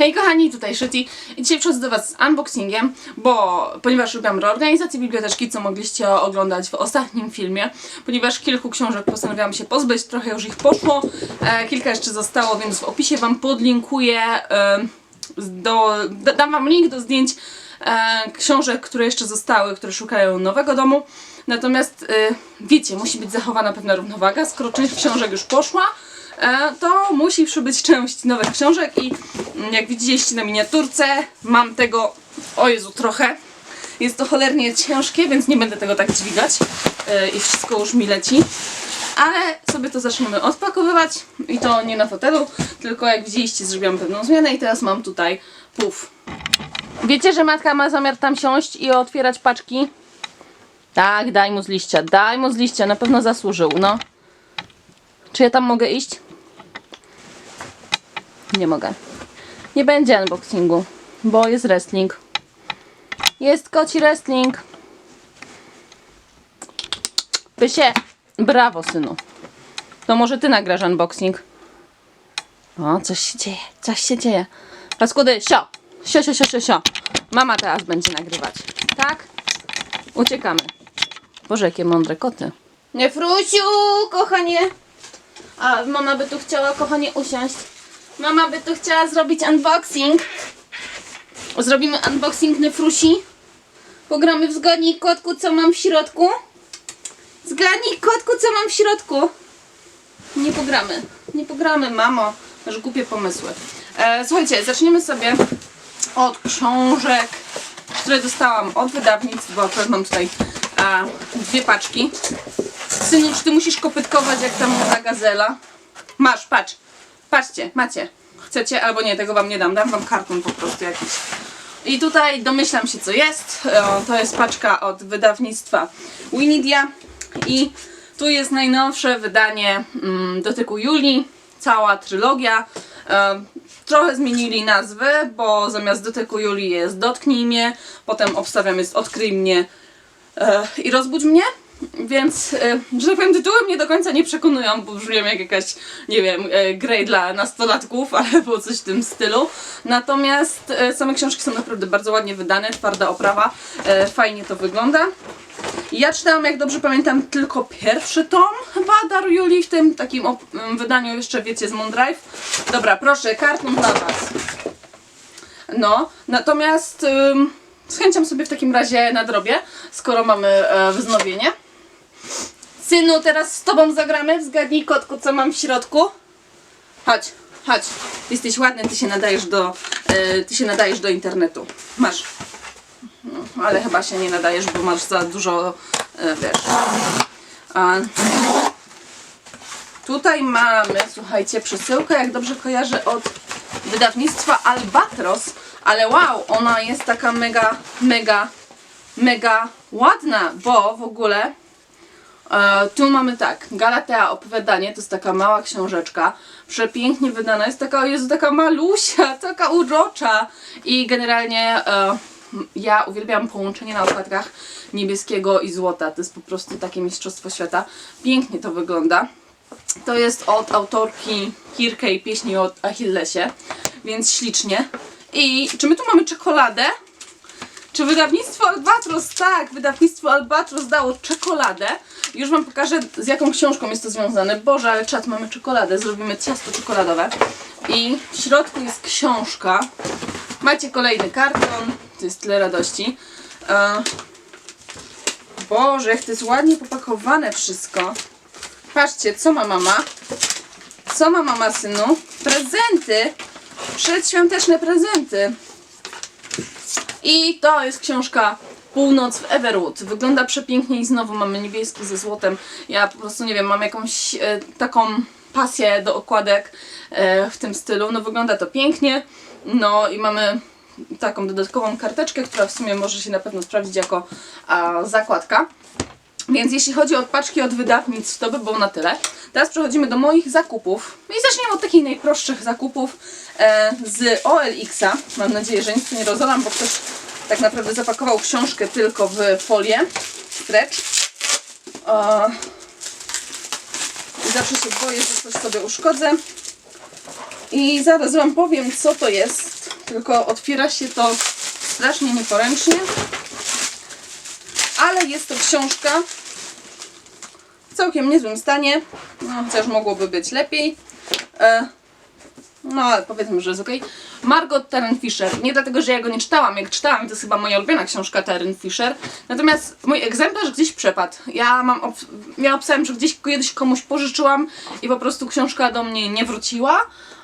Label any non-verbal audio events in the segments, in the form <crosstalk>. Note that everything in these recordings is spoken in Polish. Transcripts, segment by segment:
Hej kochani, tutaj Szyti i dzisiaj przychodzę do Was z unboxingiem, bo ponieważ robiłam reorganizację biblioteczki, co mogliście oglądać w ostatnim filmie, ponieważ kilku książek postanowiłam się pozbyć, trochę już ich poszło, e, kilka jeszcze zostało, więc w opisie Wam podlinkuję, e, do, da, dam Wam link do zdjęć e, książek, które jeszcze zostały, które szukają nowego domu. Natomiast e, wiecie, musi być zachowana pewna równowaga, skoro część książek już poszła, to musi przybyć część nowych książek i mm, jak widzieliście na miniaturce, mam tego, o Jezu, trochę. Jest to cholernie ciężkie, więc nie będę tego tak dźwigać e, i wszystko już mi leci. Ale sobie to zaczniemy odpakowywać i to nie na fotelu, tylko jak widzieliście zrobiłam pewną zmianę i teraz mam tutaj puf. Wiecie, że matka ma zamiar tam siąść i otwierać paczki? Tak, daj mu z liścia, daj mu z liścia, na pewno zasłużył, no. Czy ja tam mogę iść? Nie mogę. Nie będzie unboxingu, bo jest wrestling. Jest koci wrestling. Pysie, brawo synu. To może ty nagrasz unboxing. O, coś się dzieje, coś się dzieje. Paskudy, sio, sio, sio, sio, sio, sio. Mama teraz będzie nagrywać. Tak? Uciekamy. Boże, jakie mądre koty. Nie, Frusiu, kochanie. A mama by tu chciała, kochanie, usiąść. Mama by tu chciała zrobić unboxing. Zrobimy unboxing Nefrusi. Pogramy w zgadnij kotku, co mam w środku. Zgadnij kotku, co mam w środku. Nie pogramy. Nie pogramy, mamo. Masz głupie pomysły. E, słuchajcie, zaczniemy sobie od książek, które dostałam od wydawnictw, bo akurat mam tutaj a, dwie paczki. Synu, czy ty musisz kopytkować jak ta młoda gazela? Masz, patrz. Patrzcie, macie. Chcecie albo nie, tego wam nie dam. Dam wam karton po prostu jakiś. I tutaj domyślam się co jest. To jest paczka od wydawnictwa Winidia. I tu jest najnowsze wydanie mm, Dotyku Julii. Cała trylogia. E, trochę zmienili nazwy, bo zamiast Dotyku Julii jest Dotknij mnie. Potem obstawiam jest Odkryj mnie e, i Rozbudź mnie. Więc, e, że tak powiem, tytuły mnie do końca nie przekonują, bo brzmią jak jakaś, nie wiem, e, grey dla nastolatków <laughs> albo coś w tym stylu. Natomiast e, same książki są naprawdę bardzo ładnie wydane, twarda oprawa, fajnie to wygląda. Ja czytałam, jak dobrze pamiętam, tylko pierwszy tom chyba Dar Julii w tym takim op- m, wydaniu jeszcze, wiecie, z Moondrive. Dobra, proszę, karton dla Was. No, natomiast ym, z chęcią sobie w takim razie nadrobię, skoro mamy e, wznowienie. Synu, teraz z tobą zagramy. Zgadnij kotku, co mam w środku. Chodź, chodź. Jesteś ładny, ty się nadajesz do, e, ty się nadajesz do internetu. Masz. No, ale chyba się nie nadajesz, bo masz za dużo, e, wiesz. A, tutaj mamy, słuchajcie, przesyłkę, jak dobrze kojarzę, od wydawnictwa Albatros, ale wow, ona jest taka mega, mega, mega ładna, bo w ogóle e, tu mamy tak, Galatea opowiadanie, to jest taka mała książeczka, przepięknie wydana, jest taka, jest taka malusia, taka urocza i generalnie e, ja uwielbiam połączenie na okładkach niebieskiego i złota, to jest po prostu takie mistrzostwo świata, pięknie to wygląda. To jest od autorki Kirkej pieśni o Achillesie, więc ślicznie. I czy my tu mamy czekoladę? Czy wydawnictwo Albatros? Tak, wydawnictwo Albatros dało czekoladę. Już Wam pokażę z jaką książką jest to związane. Boże, ale czat, mamy czekoladę. Zrobimy ciasto czekoladowe. I w środku jest książka. Macie kolejny karton. To jest tyle radości. E, Boże, jak to jest ładnie popakowane wszystko. Patrzcie, co ma mama? Co ma mama, synu? Prezenty! Przedświąteczne prezenty. I to jest książka Północ w Everwood. Wygląda przepięknie i znowu mamy niebieski ze złotem. Ja po prostu nie wiem, mam jakąś e, taką pasję do okładek e, w tym stylu. No wygląda to pięknie. No i mamy taką dodatkową karteczkę, która w sumie może się na pewno sprawdzić jako zakładka. Więc jeśli chodzi o paczki od wydawnictw, to by było na tyle. Teraz przechodzimy do moich zakupów. I zaczniemy od takich najprostszych zakupów e, z OLX-a. Mam nadzieję, że nic tu nie rozolam, bo ktoś tak naprawdę zapakował książkę tylko w folię stretch. E, zawsze się boję, że coś sobie uszkodzę. I zaraz Wam powiem, co to jest. Tylko otwiera się to strasznie nieporęcznie. Ale jest to książka całkiem niezłym stanie. No, chociaż mogłoby być lepiej. E, no, ale powiedzmy, że jest ok. Margot Taryn Fisher. Nie dlatego, że ja go nie czytałam. Jak czytałam, to jest chyba moja ulubiona książka Taryn Fisher. Natomiast mój egzemplarz gdzieś przepadł. Ja mam, ob- ja opisałem, że gdzieś kiedyś komuś pożyczyłam i po prostu książka do mnie nie wróciła.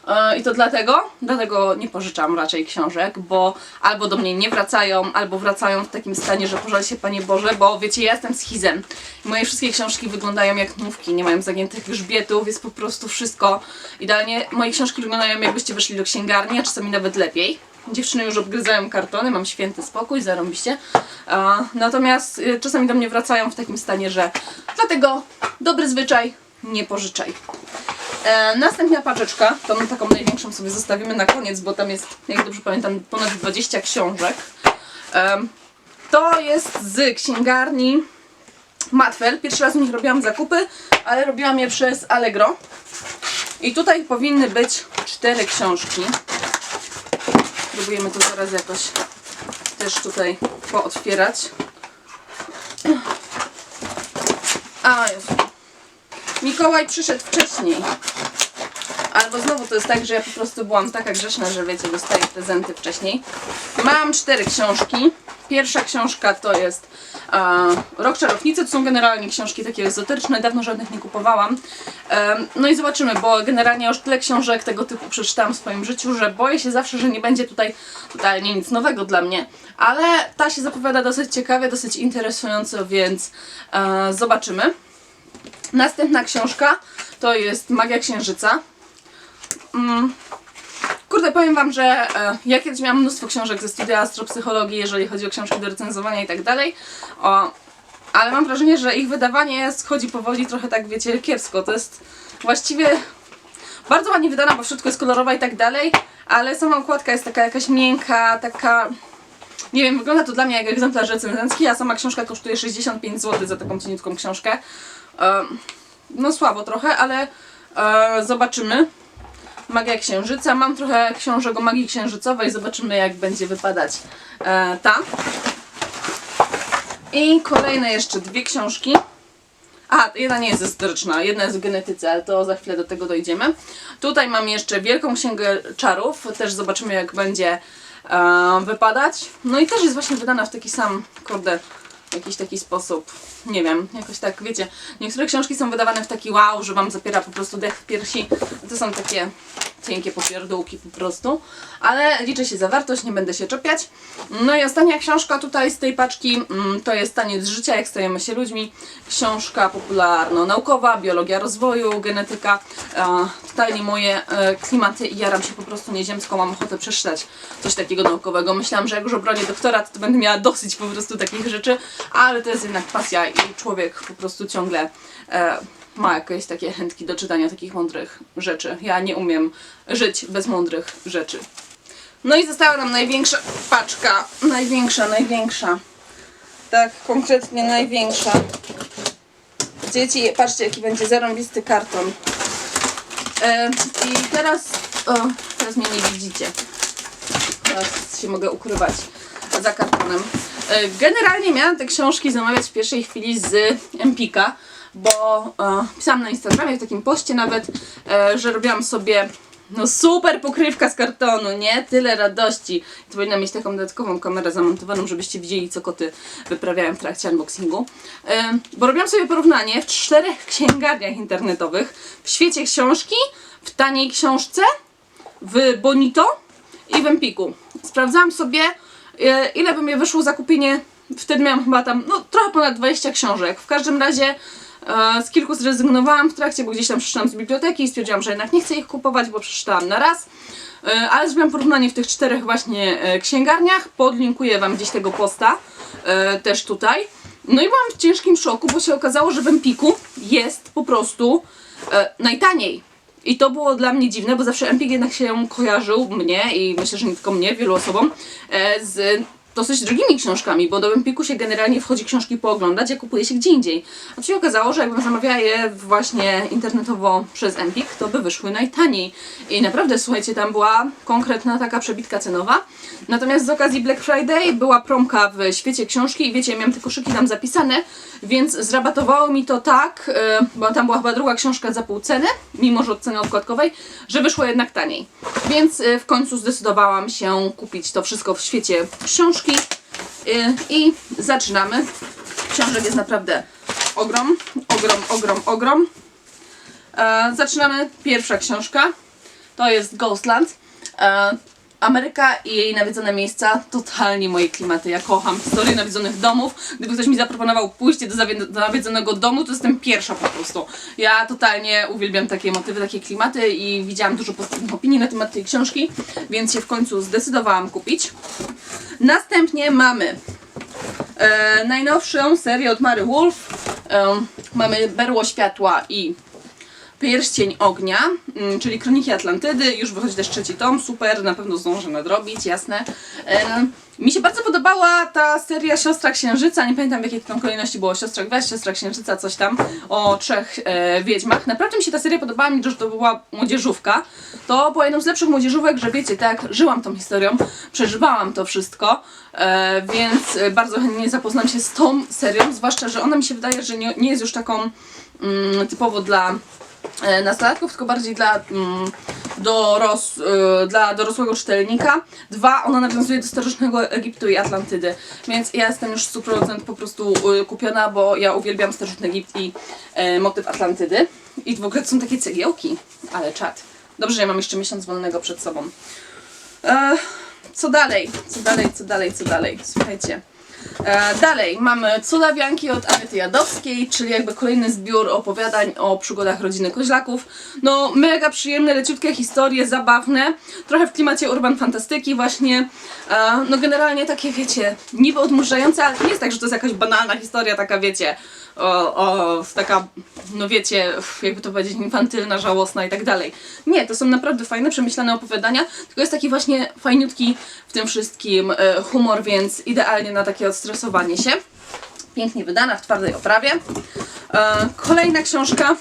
E, I to dlatego, dlatego nie pożyczam raczej książek, bo albo do mnie nie wracają, albo wracają w takim stanie, że pożal się Panie Boże, bo wiecie, ja jestem schizem. Moje wszystkie książki wyglądają jak nówki, nie mają zagiętych grzbietów, jest po prostu wszystko idealnie. Moje książki wyglądają jakbyście weszli do księgarni, a czasami nawet lepiej. Dziewczyny już obgryzają kartony, mam święty spokój, zarąbiście. E, natomiast e, czasami do mnie wracają w takim stanie, że dlatego dobry zwyczaj, nie pożyczaj. E, następna paczeczka, tą taką największą sobie zostawimy na koniec, bo tam jest, jak dobrze pamiętam, ponad 20 książek. Em, to jest z księgarni Matwel. Pierwszy raz u nich robiłam zakupy, ale robiłam je przez Allegro. I tutaj powinny być cztery książki. Próbujemy to zaraz jakoś też tutaj pootwierać. A, Jezu. Mikołaj przyszedł wcześniej. Albo znowu to jest tak, że ja po prostu byłam taka grzeszna, że wiecie, dostaję prezenty wcześniej. Mam cztery książki. Pierwsza książka to jest e, Rok Czarownicy. To są generalnie książki takie egzotyczne. Dawno żadnych nie kupowałam. Em, no i zobaczymy, bo generalnie już tyle książek tego typu przeczytałam w swoim życiu, że boję się zawsze, że nie będzie tutaj totalnie nic nowego dla mnie. Ale ta się zapowiada dosyć ciekawie, dosyć interesująco, więc e, zobaczymy. Następna książka to jest Magia Księżyca. Mm. Kurde, powiem Wam, że e, ja kiedyś miałam mnóstwo książek ze studia astropsychologii, jeżeli chodzi o książki do recenzowania i tak dalej. O, ale mam wrażenie, że ich wydawanie schodzi powoli trochę tak, wiecie, kiepsko. To jest właściwie bardzo ładnie wydana, bo w środku jest kolorowa i tak dalej, ale sama okładka jest taka jakaś miękka, taka... Nie wiem, wygląda to dla mnie jak egzemplarz recenzencki, a sama książka kosztuje 65 zł za taką cieniutką książkę. No słabo trochę, ale e, zobaczymy. Magia Księżyca. Mam trochę książek o magii księżycowej. Zobaczymy jak będzie wypadać e, ta. I kolejne jeszcze dwie książki. A, jedna nie jest ezoteryczna, jedna jest w genetyce, ale to za chwilę do tego dojdziemy. Tutaj mam jeszcze Wielką Księgę Czarów, też zobaczymy jak będzie e, wypadać. No i też jest właśnie wydana w taki sam, kurde, jakiś taki sposób, nie wiem, jakoś tak, wiecie, niektóre książki są wydawane w taki wow, że wam zapiera po prostu dech w piersi, to są takie cienkie popierdółki po prostu, ale liczy się zawartość, nie będę się czepiać. No i ostatnia książka tutaj z tej paczki mm, to jest Taniec życia, jak stajemy się ludźmi, książka popularno-naukowa, biologia rozwoju, genetyka, totalnie moje e, klimaty i jaram się po prostu nieziemską, mam ochotę przeczytać coś takiego naukowego. Myślałam, że jak już obronię doktorat, to będę miała dosyć po prostu takich rzeczy, ale to jest jednak pasja i człowiek po prostu ciągle e, ma jakieś takie chętki do czytania takich mądrych rzeczy. Ja nie umiem żyć bez mądrych rzeczy. No i została nam największa paczka. Największa, największa. Tak, konkretnie największa. Dzieci, patrzcie jaki będzie zarąbisty karton. E, I teraz, o, teraz mnie nie widzicie. Teraz się mogę ukrywać za kartonem. E, Generalnie miałam te książki zamawiać w pierwszej chwili z Empika, bo e, pisałam na Instagramie w takim poście nawet, e, że robiłam sobie no super pokrywka z kartonu, nie? Tyle radości. To powinna mieć taką dodatkową kamerę zamontowaną, żebyście widzieli, co koty wyprawiają w trakcie unboxingu. E, bo robiłam sobie porównanie w czterech księgarniach internetowych. W świecie książki, w taniej książce, w Bonito i w Empiku. Sprawdzałam sobie, ile by mi wyszło zakupienie. Wtedy miałam chyba tam, no trochę ponad 20 książek. W każdym razie e, z kilku zrezygnowałam w trakcie, bo gdzieś tam przeczytałam z biblioteki i stwierdziłam, że jednak nie chcę ich kupować, bo przeczytałam na raz. E, ale zrobiłam porównanie w tych czterech właśnie e, księgarniach. Podlinkuję Wam gdzieś tego posta e, też tutaj. No i byłam w ciężkim szoku, bo się okazało, że w Empiku jest po prostu e, najtaniej. I to było dla mnie dziwne, bo zawsze Empik jednak się kojarzył mnie i myślę, że nie tylko mnie, wielu osobom, e, z dosyć drogimi książkami, bo do Empiku się generalnie wchodzi książki pooglądać, a kupuje się gdzie indziej. A się okazało, że jakbym zamawiała je właśnie internetowo przez Empik, to by wyszły najtaniej. I naprawdę, słuchajcie, tam była konkretna taka przebitka cenowa. Natomiast z okazji Black Friday była promka w świecie książki i wiecie, miałam te koszyki tam zapisane, więc zrabatowało mi to tak, yy, bo tam była chyba druga książka za pół ceny, mimo że od ceny okładkowej, że wyszło jednak taniej. Więc yy, w końcu zdecydowałam się kupić to wszystko w świecie książki yy, i zaczynamy. Książek jest naprawdę ogrom, ogrom, ogrom, ogrom. E, zaczynamy. Pierwsza książka to jest Ghostland. Ameryka i jej nawiedzone miejsca, totalnie moje klimaty. Ja kocham historię nawiedzonych domów. Gdyby ktoś mi zaproponował pójście do, do nawiedzonego domu, to jestem pierwsza po prostu. Ja totalnie uwielbiam takie motywy, takie klimaty i widziałam dużo pozytywnych opinii na temat tej książki, więc się w końcu zdecydowałam kupić. Następnie mamy e, najnowszą serię od Mary Wolf. E, mamy Berło Światła i Pierścień Ognia, mm, czyli Kroniki Atlantydy. Już wychodzi też trzeci tom, super, na pewno zdążę nadrobić, jasne. Mi się bardzo podobała ta seria Siostra Księżyca, nie pamiętam w jakiej tam kolejności było, Siostra Gwiazd, Siostra Księżyca, coś tam, o trzech e, wiedźmach. Naprawdę mi się ta seria podobała, mimo że to była młodzieżówka. To była jedną z lepszych młodzieżówek, że wiecie, tak, żyłam tą historią, przeżywałam to wszystko, e, więc e, bardzo chętnie zapoznam się z tą serią, zwłaszcza, że ona mi się wydaje, że nie, nie jest już taką mm, typowo dla nastolatków, tylko bardziej dla, mm, doros, e, dla dorosłego czytelnika. Dwa, ona nawiązuje do starożytnego Egiptu i Atlantydy, więc ja jestem już 100% po prostu e, kupiona, bo ja uwielbiam starożytny Egipt i e, motyw Atlantydy. I w ogóle to są takie cegiełki, ale czad. Dobrze, ja mam jeszcze miesiąc wolnego przed sobą. E, co dalej? Co dalej, co dalej, co dalej? Słuchajcie. E, dalej mamy Cudawianki od Anety Jadowskiej, czyli jakby kolejny zbiór opowiadań o przygodach rodziny Koźlaków. No mega przyjemne, leciutkie historie, zabawne, trochę w klimacie urban fantastyki właśnie. E, no generalnie takie wiecie, niby odmurzające, ale nie jest tak, że to jest jakaś banalna historia, taka wiecie, o, o, taka, no wiecie, jakby to powiedzieć, infantylna, żałosna i tak dalej. Nie, to są naprawdę fajne, przemyślane opowiadania, tylko jest taki właśnie fajniutki w tym wszystkim e, humor, więc idealnie na takie odstresowanie się. Pięknie wydana, w twardej oprawie. E, kolejna książka.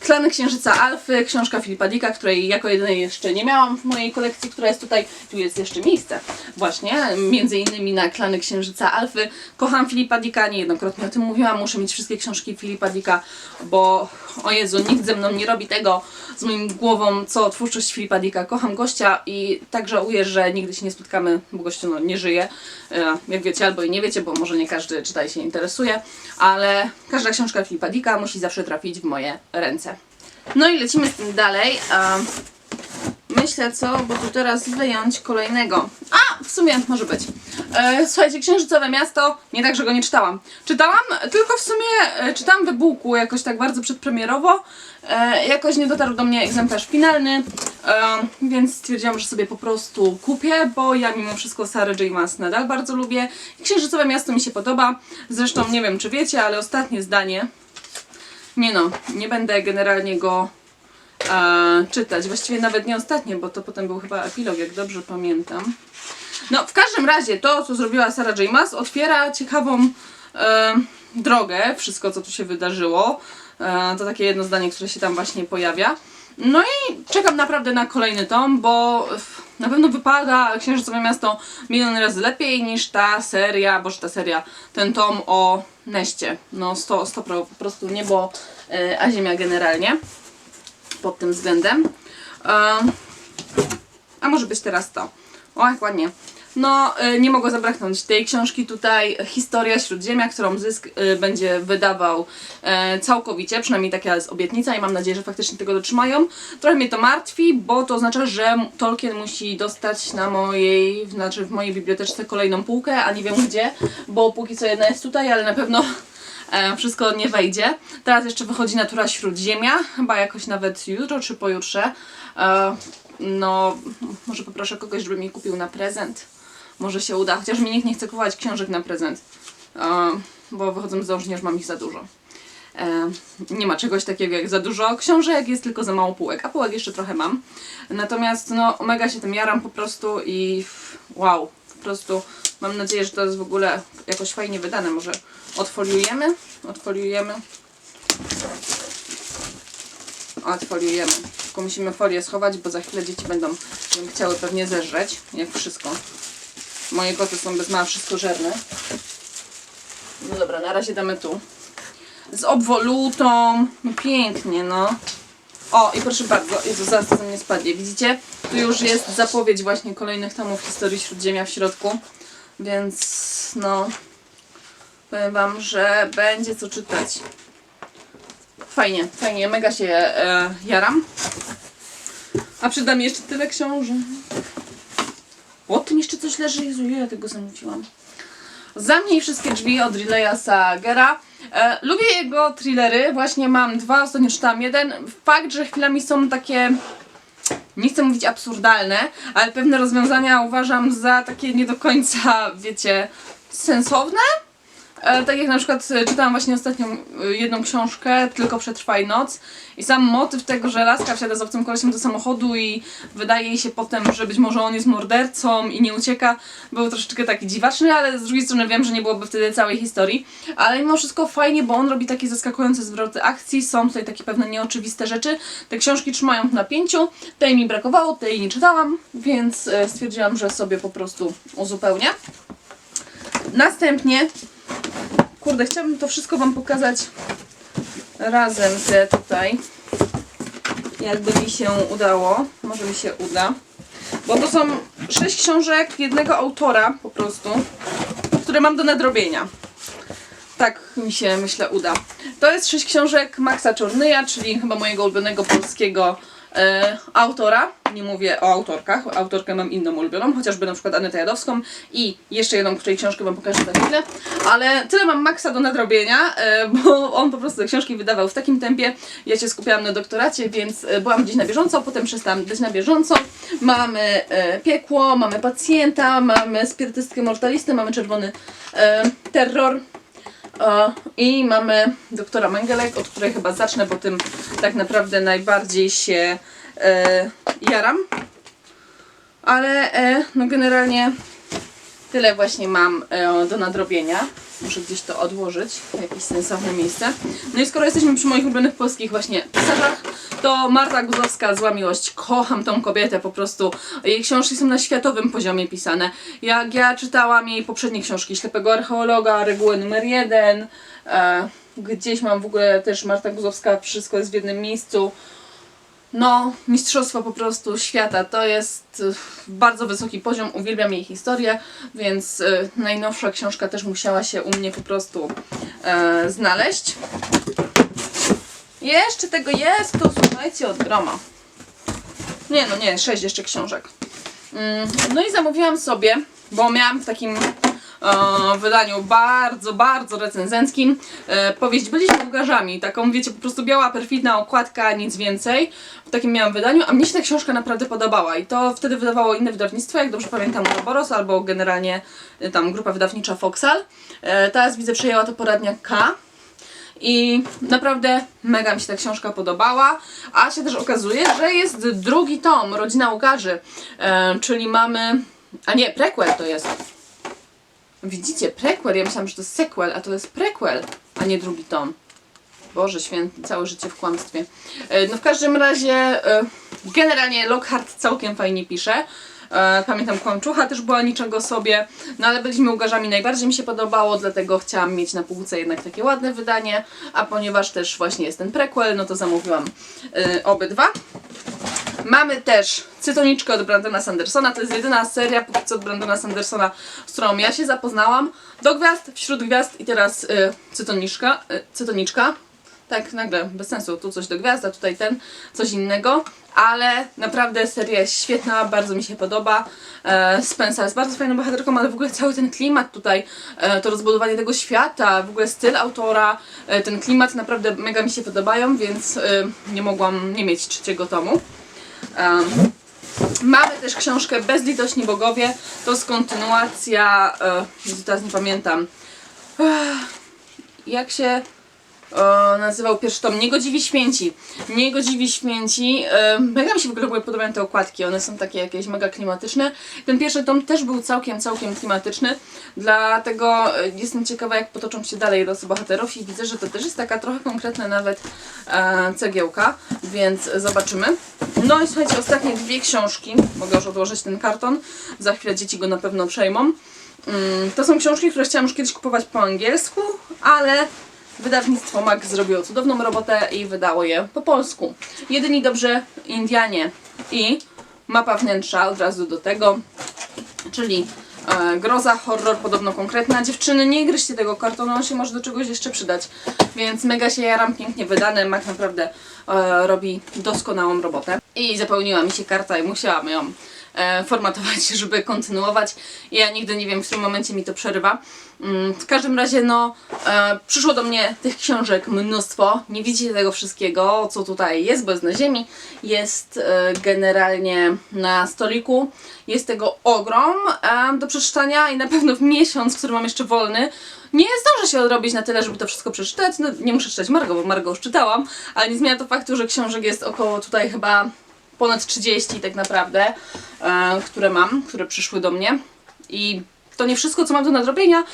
Klany Księżyca Alfy, książka Filipa Dicka, której jako jedynej jeszcze nie miałam w mojej kolekcji, która jest tutaj. Tu jest jeszcze miejsce właśnie, między innymi na Klany Księżyca Alfy. Kocham Filipa Dicka, niejednokrotnie o tym mówiłam, muszę mieć wszystkie książki Filipa Dicka, bo o Jezu, nikt ze mną nie robi tego z moim głową, co twórczość Filipa Dicka. Kocham gościa i tak żałuję, że nigdy się nie spotkamy, bo gościu no, nie żyje, e, jak wiecie, albo i nie wiecie, bo może nie każdy czyta i się interesuje, ale każda książka Filipa Dicka musi zawsze trafić w moje ręce. No i lecimy z tym dalej. Myślę co, bo tu teraz wyjąć kolejnego. A, w sumie może być. E, słuchajcie, Księżycowe Miasto, nie tak, że go nie czytałam. Czytałam, tylko w sumie e, czytałam we bułku jakoś tak bardzo przedpremierowo. E, jakoś nie dotarł do mnie egzemplarz finalny, więc stwierdziłam, że sobie po prostu kupię, bo ja mimo wszystko Sarah J. Maas nadal bardzo lubię. Księżycowe Miasto mi się podoba. Zresztą nie wiem, czy wiecie, ale ostatnie zdanie nie no, nie będę generalnie go e, czytać. Właściwie nawet nie ostatnie, bo to potem był chyba epilog, jak dobrze pamiętam. No, w każdym razie to, co zrobiła Sarah J. Maas, otwiera ciekawą e, drogę, wszystko, co tu się wydarzyło. E, to takie jedno zdanie, które się tam właśnie pojawia. No i czekam naprawdę na kolejny tom, bo na pewno wypada Księżycowe Miasto milion razy lepiej niż ta seria, boże ta seria, ten tom o Neście. No 100, 100 pro, po prostu niebo, e, a ziemia generalnie pod tym względem. E, a może być teraz to. O, jak ładnie. No, y, nie mogło zabraknąć tej książki tutaj, Historia Śródziemia, którą Zysk y, będzie wydawał e, całkowicie, przynajmniej taka jest obietnica i mam nadzieję, że faktycznie tego dotrzymają. Trochę mnie to martwi, bo to oznacza, że Tolkien musi dostać na mojej, znaczy w mojej biblioteczce kolejną półkę, a nie wiem gdzie, bo póki co jedna jest tutaj, ale na pewno e, wszystko nie wejdzie. Teraz jeszcze wychodzi Natura Śródziemia, chyba jakoś nawet jutro czy pojutrze. E, no, może poproszę kogoś, żeby mi kupił na prezent. Może się uda, chociaż mi nikt nie chce kupować książek na prezent, bo wychodzą z założenia, że mam ich za dużo. E, nie ma czegoś takiego jak za dużo książek, jest tylko za mało półek, a półek jeszcze trochę mam. Natomiast no, mega się tym jaram po prostu i wow, po prostu Mam nadzieję, że to jest w ogóle jakoś fajnie wydane. Może odfoliujemy? Odfoliujemy. Odfoliujemy. Tylko musimy folię schować, bo za chwilę dzieci będą chciały pewnie zeżreć, jak wszystko. Moje koty są bez mała wszystkożerne. No dobra, na razie damy tu. Z obwolutą. No pięknie, no. O, i proszę bardzo, Jezu, zaraz to mnie spadnie. Widzicie? Tu już jest zapowiedź właśnie kolejnych tomów historii Śródziemia w środku. Więc, no, powiem Wam, że będzie co czytać. Fajnie, fajnie, mega się e, jaram. A przyda mi jeszcze tyle książek. O, tym jeszcze coś leży. Jezu, ja tego zamówiłam. Zamknij wszystkie drzwi od Rileya Sagera. E, lubię jego thrillery, właśnie mam dwa, ostatnio czytałam jeden. Fakt, że chwilami są takie, nie chcę mówić absurdalne, ale pewne rozwiązania uważam za takie nie do końca, wiecie, sensowne. E, tak jak na przykład e, czytałam właśnie ostatnio e, jedną książkę, Tylko przetrwaj noc i sam motyw tego, że laska wsiada z obcym kolesiem do samochodu i wydaje jej się potem, że być może on jest mordercą i nie ucieka, był troszeczkę taki dziwaczny, ale z drugiej strony wiem, że nie byłoby wtedy całej historii. Ale mimo wszystko fajnie, bo on robi takie zaskakujące zwroty akcji, są tutaj takie pewne nieoczywiste rzeczy. Te książki trzymają w napięciu, tej mi brakowało, tej nie czytałam, więc stwierdziłam, że sobie po prostu uzupełnię. Następnie Kurde, chciałabym to wszystko Wam pokazać razem te tutaj. Jakby mi się udało. Może mi się uda. Bo to są sześć książek jednego autora po prostu, które mam do nadrobienia. Tak mi się myślę uda. To jest sześć książek Maxa Czornyja, czyli chyba mojego ulubionego polskiego e, autora. Nie mówię o autorkach, autorkę mam inną ulubioną, chociażby na przykład Anetę Jadowską i jeszcze jedną, której książkę wam pokażę za chwilę. Ale tyle mam Maxa do nadrobienia, e, bo on po prostu te książki wydawał w takim tempie. Ja się skupiałam na doktoracie, więc e, byłam gdzieś na bieżąco, potem przestałam być na bieżąco. Mamy e, piekło, mamy pacjenta, mamy spirytystkę mortalistę, mamy czerwony terror. I mamy doktora Mengelek, od której chyba zacznę, bo tym tak naprawdę najbardziej się e, jaram. Ale e, no generalnie tyle właśnie mam e, do nadrobienia. Muszę gdzieś to odłożyć w jakieś sensowne miejsce. No i skoro jesteśmy przy moich ulubionych polskich właśnie pisarzach, to Marta Guzowska, Zła Miłość. Kocham tą kobietę po prostu. Jej książki są na światowym poziomie pisane. Jak ja czytałam jej poprzednie książki, Ślepego Archeologa, Reguły numer jeden, e, gdzieś mam w ogóle też Marta Guzowska, wszystko jest w jednym miejscu. No, mistrzostwo po prostu świata. To jest y, bardzo wysoki poziom. Uwielbiam jej historię, więc y, najnowsza książka też musiała się u mnie po prostu e, znaleźć. Jeszcze tego jest, to słuchajcie, od groma. Nie, no nie, sześć jeszcze książek. Mm, No i zamówiłam sobie, bo miałam w takim wydaniu bardzo, bardzo recenzenckim e, powieść Byliśmy Bułgarzami. Taką, wiecie, po prostu biała, perfidna okładka, nic więcej. W takim miałam wydaniu, a mnie się ta książka naprawdę podobała. I to wtedy wydawało inne wydawnictwo, jak dobrze pamiętam, Uroboros albo generalnie e, tam grupa wydawnicza Foxal. E, teraz widzę, przejęła to poradnia K. I naprawdę mega mi się ta książka podobała, a się też okazuje, że jest drugi tom, Rodzina Łkarzy, e, czyli mamy... A nie, prequel to jest. Widzicie, prequel, ja myślałam, że to jest sequel, a to jest prequel, a nie drugi tom. Boże święty, całe życie w kłamstwie. E, No w każdym razie, e, generalnie Lockhart całkiem fajnie pisze. E, Pamiętam Kłamczucha też była niczego sobie, no ale byliśmy Łgarzami najbardziej mi się podobało, dlatego chciałam mieć na półce jednak takie ładne wydanie, a ponieważ też właśnie jest ten prequel, no to zamówiłam obydwa. Mamy też Cytoniczkę od Brandona Sandersona. To jest jedyna seria póki co od Brandona Sandersona, z którą ja się zapoznałam. Do gwiazd, wśród gwiazd i teraz y, Cytoniczka. Y, Cytoniczka. Tak, nagle, bez sensu. Tu coś do gwiazda, tutaj ten, coś innego. Ale naprawdę seria jest świetna, bardzo mi się podoba. E, Spencer jest bardzo fajną bohaterką, ale w ogóle cały ten klimat tutaj, e, to rozbudowanie tego świata, w ogóle styl autora, e, ten klimat naprawdę mega mi się podobają, więc e, nie mogłam nie mieć trzeciego tomu. Mamy też książkę Bezlitośni Bogowie. To jest kontynuacja. E, teraz nie pamiętam. Jak się. E, nazywał pierwszy tom Niegodziwi Święci. Niegodziwi Święci. E, mega mi się w ogóle podobają te okładki, one są takie jakieś mega klimatyczne. Ten pierwszy tom też był całkiem, całkiem klimatyczny, dlatego e, jestem ciekawa jak potoczą się dalej losy bohaterów i widzę, że to też jest taka trochę konkretna nawet e, cegiełka, więc zobaczymy. No i słuchajcie, ostatnie dwie książki, mogę już odłożyć ten karton, za chwilę dzieci go na pewno przejmą. Mm, To są książki, które chciałam już kiedyś kupować po angielsku, ale wydawnictwo MAC zrobiło cudowną robotę i wydało je po polsku. Jedyni dobrze Indianie i mapa wnętrza od razu do tego, czyli e, groza, horror, podobno konkretna. Dziewczyny, nie gryźcie tego kartonu, on się może do czegoś jeszcze przydać. Więc mega się jaram, pięknie wydane. Mac naprawdę e, robi doskonałą robotę. I zapełniła mi się karta i musiałam ją formatować, <laughs> żeby kontynuować. Ja nigdy nie wiem, w którym momencie mi to przerywa. Mm, w każdym razie, no, e, przyszło do mnie tych książek mnóstwo. Nie widzicie tego wszystkiego, co tutaj jest, bo jest na ziemi. Jest e, generalnie na stoliku. Jest tego ogrom e, do przeczytania i na pewno w miesiąc, który mam jeszcze wolny, nie zdążę się odrobić na tyle, żeby to wszystko przeczytać. No, nie muszę czytać Margo, bo Margo już czytałam, ale nie zmienia to faktu, że książek jest około tutaj chyba ponad 30 tak naprawdę, e, które mam, które przyszły do mnie. I to nie wszystko, co mam do nadrobienia,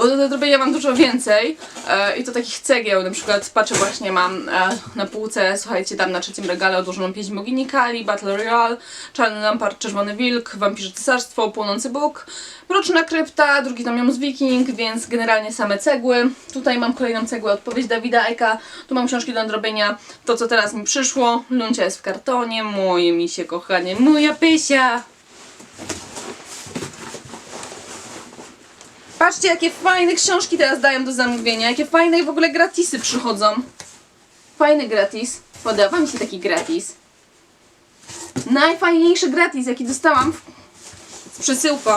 bo do nadrobienia mam dużo więcej e, i to takich cegieł, na przykład patrzę właśnie mam e, na półce, słuchajcie, tam na trzecim regale odłożoną pieśń bogini Kali, Battle Royale, Czarny Lampart, Czerwony Wilk, Wampirze Cesarstwo, Płonący Bóg, Mroczna Krypta, drugi tom Jomus Viking, więc generalnie same cegły. Tutaj mam kolejną cegłę, odpowiedź Dawida Eka, tu mam książki do nadrobienia, to co teraz mi przyszło, Luncia jest w kartonie, moje misie kochanie, moja pysia. Patrzcie, jakie fajne książki teraz dają do zamówienia, jakie fajne w ogóle gratisy przychodzą. Fajny gratis. Podoba mi się taki gratis. Najfajniejszy gratis, jaki dostałam z przesyłką.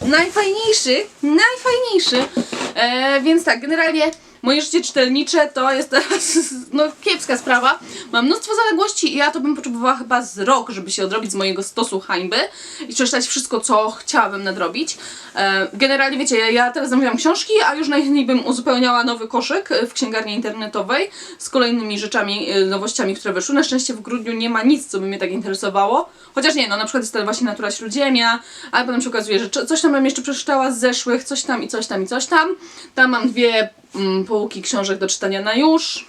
Najfajniejszy, najfajniejszy. E, więc tak, generalnie moje życie czytelnicze to jest teraz <laughs> no, kiepska sprawa. Mam mnóstwo zaległości i ja to bym potrzebowała chyba z rok, żeby się odrobić z mojego stosu hańby i przeczytać wszystko, co chciałabym nadrobić. E, generalnie wiecie, ja, teraz zamówiłam książki, a już najchętniej bym uzupełniała nowy koszyk w księgarni internetowej z kolejnymi rzeczami, e, nowościami, które wyszły. Na szczęście w grudniu nie ma nic, co by mnie tak interesowało. Chociaż nie, no na przykład jest to właśnie Natura Śródziemia, ale potem się okazuje, że co- coś tam bym jeszcze przeczytała z zeszłych, coś tam i coś tam i coś tam. Tam mam dwie półki książek do czytania na już.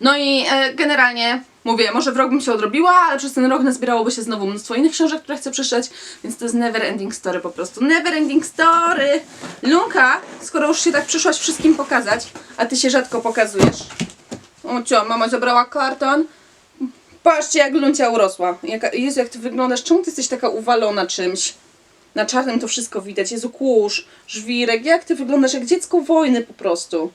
No i e, generalnie mówię, może w rok bym się odrobiła, ale przez ten rok nazbierałoby się znowu mnóstwo innych książek, które chcę przeczytać, więc to jest never ending story po prostu. Never ending story! Lunka, skoro już się tak przyszłaś wszystkim pokazać, a ty się rzadko pokazujesz. O cio, mama zabrała karton. Patrzcie jak Luncia urosła. Jaka, Jezu, jak ty wyglądasz, czemu ty jesteś taka uwalona czymś? Na czarnym to wszystko widać. Jezu, kurz, żwirek, jak ty wyglądasz jak dziecko wojny po prostu.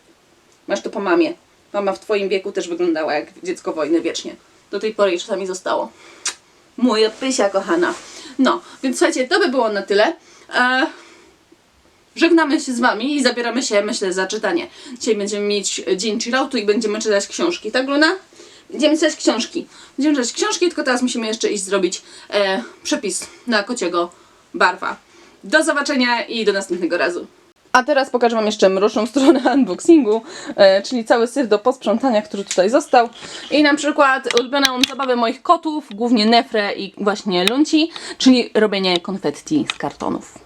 Masz to po mamie. Mama w twoim wieku też wyglądała jak dziecko wojny wiecznie. Do tej pory jej czasami zostało. Moja pysia kochana. No, więc słuchajcie, to by było na tyle. E, żegnamy się z wami i zabieramy się, myślę, za czytanie. Dzisiaj będziemy mieć dzień chilloutu i będziemy czytać książki. Tak, Luna? Będziemy czytać książki. Będziemy czytać książki, tylko teraz musimy jeszcze iść zrobić e, przepis na kociego barwa. Do zobaczenia i do następnego razu. A teraz pokażę Wam jeszcze mroczną <laughs> stronę unboxingu, e, czyli cały syf do posprzątania, który tutaj został. I na przykład ulubioną zabawę moich kotów, głównie Nefrę i właśnie Lunci, czyli robienie konfetti z kartonów.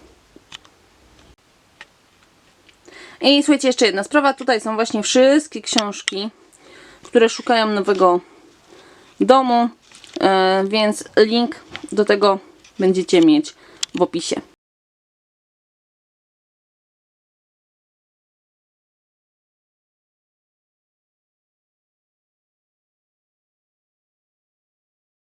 I słuchajcie, jeszcze jedna sprawa. Tutaj są właśnie wszystkie książki, które szukają nowego domu, e, więc link do tego będziecie mieć w opisie.